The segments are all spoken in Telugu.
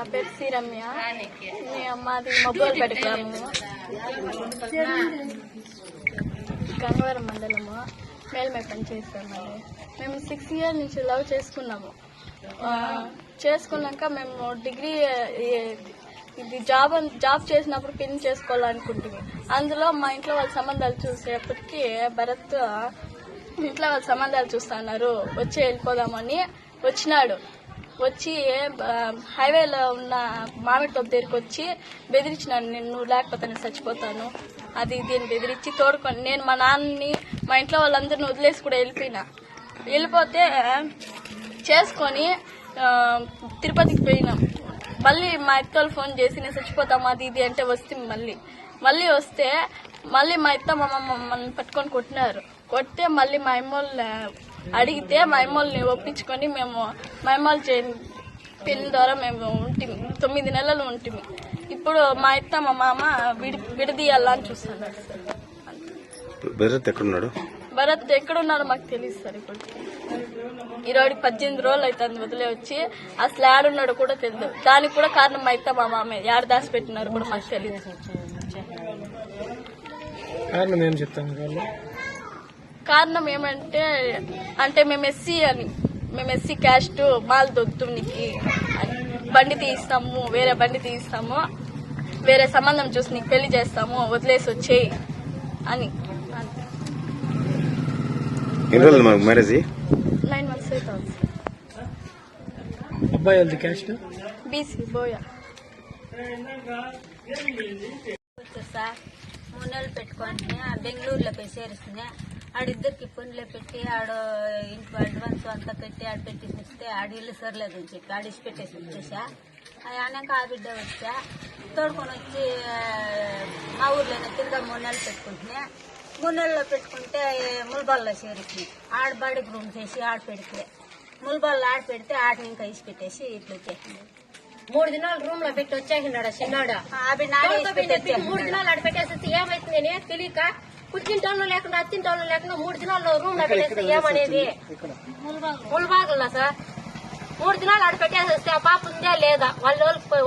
నా పేరు సి రమ్య మాది మొబైల్పేట గ్రామము గంగవరం మండలము. మేల్మే పని చేస్తామండి మేము సిక్స్ ఇయర్ నుంచి లవ్ చేసుకున్నాము. చేసుకున్నాక మేము డిగ్రీ ఇది జాబ్ జాబ్ చేసినప్పుడు పిన్ చేసుకోవాలనుకుంటుంది అందులో మా ఇంట్లో వాళ్ళ సంబంధాలు చూసేప్పటికి భరత్ ఇంట్లో వాళ్ళ సంబంధాలు చూస్తున్నారు వచ్చి వెళ్ళిపోదామని వచ్చినాడు. వచ్చి హైవేలో ఉన్న మామిడి తోపు దగ్గరికి వచ్చి బెదిరించినాను. నేను నువ్వు లేకపోతే నేను చచ్చిపోతాను. అది దీన్ని బెదిరించి తోడుకొని నేను మా నాన్నని మా ఇంట్లో వాళ్ళందరిని వదిలేసి కూడా వెళ్ళిపోయినా. వెళ్ళిపోతే చేసుకొని తిరుపతికి పోయినాం. మళ్ళీ మా అక్క ఫోన్ చేసి నేను చచ్చిపోతాము? అది ఇది అంటే వస్తే మళ్ళీ. మళ్ళీ వస్తే మళ్ళీ మా అత్త మా మమ్మల్ని పట్టుకొని కొట్టినారు. కొడితే మళ్ళీ మా అమ్మోళ్ళని అడిగితే మా అమ్మోళ్ళని ఒప్పించుకొని మేము మా అమ్మోళ్ళ చే పెళ్ళి ద్వారా మేము ఉంటిమి. తొమ్మిది నెలలు ఉంటిమి. ఇప్పుడు మా అత్త మా మామ విడి విడదీయాలని చూస్తున్నారు. సార్ భరత్ ఎక్కడున్నాడు? భరత్ ఎక్కడున్నాడో మాకు తెలియదు సార్ ఇప్పుడు. ఈరోజు పద్దెనిమిది రోజులు అవుతుంది వదిలే వచ్చి. అసలు ఏడున్నాడో కూడా తెలియదు దానికి కూడా కారణం మా అత్త మా మామే. ఏడు దాచి పెట్టినారు కూడా మాకు తెలియదు కారణం ఏం చెప్తాను వాళ్ళు? కారణం ఏమంటే అంటే మేము ఎస్సీ అని మేము ఎస్సీ క్యాస్ట్ మాల్ దొద్దు నీకు. బండి తీస్తాము వేరే బండి తీస్తాము వేరే సంబంధం చూసి నీకు పెళ్ళి చేస్తాము వదిలేసి వచ్చేయి అని. మ్యారేజ్ నైన్ మంత్స్ అవుతుంది అబ్బాయి క్యాస్ట్ బీసీ బోయా. పెట్టుకొని బెంగళూరులో పోయి చేరుస్తుంది ఆడిద్దరికి పనులు పెట్టి ఆడ ఇంట్లో అడ్వాన్స్ అంతా పెట్టి ఆడ పెట్టేసి వస్తే ఆడ ఇల్లు సరలేదు అని చెప్పి ఆడ పెట్టేసి వచ్చేసా. అది అన్నాక ఆ బిడ్డ వచ్చా. తోడుకొని వచ్చి మా ఊర్లోనే తిరిగా మూడు నెలలు పెట్టుకుంటున్నా. మూడు నెలల్లో పెట్టుకుంటే ముల్బాల్లో చేరుతుంది ఆడ బడికి రూమ్ చేసి ఆడ పెడితే ముల్బాల్లో ఆడ పెడితే ఆడని ఇంకా ఇసి పెట్టేసి ఇట్లా వచ్చేసింది. మూడు దినాలు రూమ్లో పెట్టి వచ్చేసినాడు చిన్నాడు? మూడు దినాలు ఆడ పెట్టేసి ఏమైతుంది నేను తెలియక పుట్టింటోళ్ళు లేకుండా అత్తింటోళ్ళు లేకుండా మూడు దినాలు రూమ్లో పెట్టేస్తే ఏమనేది? ముల్బాగుల్లా సార్? మూడు దినాలు ఆడ పెట్టేసేస్తే ఆ పాప ఉందే లేదా? వాళ్ళ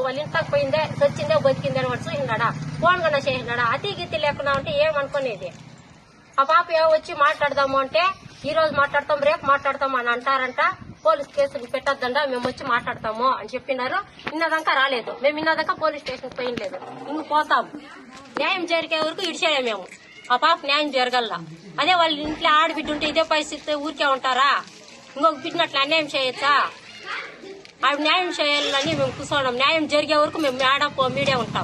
వాళ్ళ ఇంట్లోకి పోయిందే? చచ్చిందే బతికిందే అని వాడు చూసినాడా? ఫోన్ కన్నా చేసినాడా? అతి గిత్తి లేకుండా ఉంటే ఏమనుకునేది? ఆ పాప ఏమో వచ్చి మాట్లాడదాము అంటే ఈ రోజు మాట్లాడతాం రేపు మాట్లాడతాం అని అంటారంట. పోలీస్ కేసులు పెట్టద్దండ మేము వచ్చి మాట్లాడతాము అని చెప్పినారు. ఇన్నదాకా రాలేదు. మేము ఇన్నదాకా పోలీస్ స్టేషన్ పోయినలేదు ఇంక పోతాం. న్యాయం జరిగే వరకు ఇడిచాడే మేము. ఆ పాప న్యాయం జరగల్లా. అదే వాళ్ళ ఇంట్లో ఆడబిడ్డ ఉంటే ఇదే పరిస్థితి ఊరికే ఉంటారా? ఇంకొక బిడ్డనట్లు అన్యాయం చేయొచ్చా? ఆవిడ న్యాయం చేయాలని మేము కూర్చోవడం న్యాయం జరిగే వరకు మేము మేడ మీడియా ఉంటాం.